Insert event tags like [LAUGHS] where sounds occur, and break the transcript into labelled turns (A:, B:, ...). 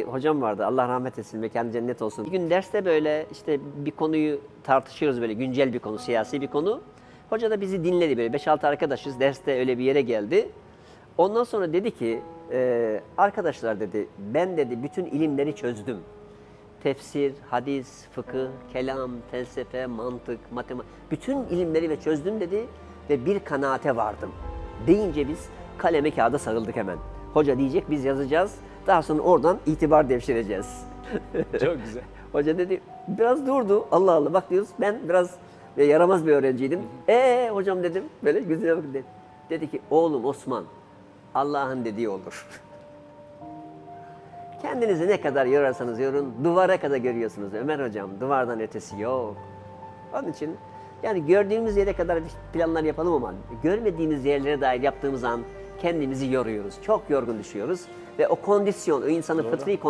A: hocam vardı. Allah rahmet etsin, mekanı cennet olsun. Bir gün derste böyle işte bir konuyu tartışıyoruz böyle güncel bir konu, siyasi bir konu. Hoca da bizi dinledi böyle 5-6 arkadaşız. Derste öyle bir yere geldi. Ondan sonra dedi ki "Ee, arkadaşlar dedi ben dedi bütün ilimleri çözdüm. Tefsir, hadis, fıkıh, kelam, felsefe, mantık, matematik bütün ilimleri ve çözdüm dedi ve bir kanaate vardım. Deyince biz kaleme kağıda sarıldık hemen. Hoca diyecek biz yazacağız. Daha sonra oradan itibar devşireceğiz.
B: Çok güzel. [LAUGHS]
A: Hoca dedi biraz durdu. Allah Allah bak diyoruz ben biraz e, yaramaz bir öğrenciydim. Ee hocam dedim böyle gözüne bakın dedi. Dedi ki oğlum Osman Allah'ın dediği olur. [LAUGHS] Kendinizi ne kadar yorarsanız yorun duvara kadar görüyorsunuz Ömer hocam. Duvardan ötesi yok. Onun için yani gördüğümüz yere kadar planlar yapalım ama görmediğimiz yerlere dair yaptığımız an kendimizi yoruyoruz. Çok yorgun düşüyoruz ve o kondisyon, o insanın fıtri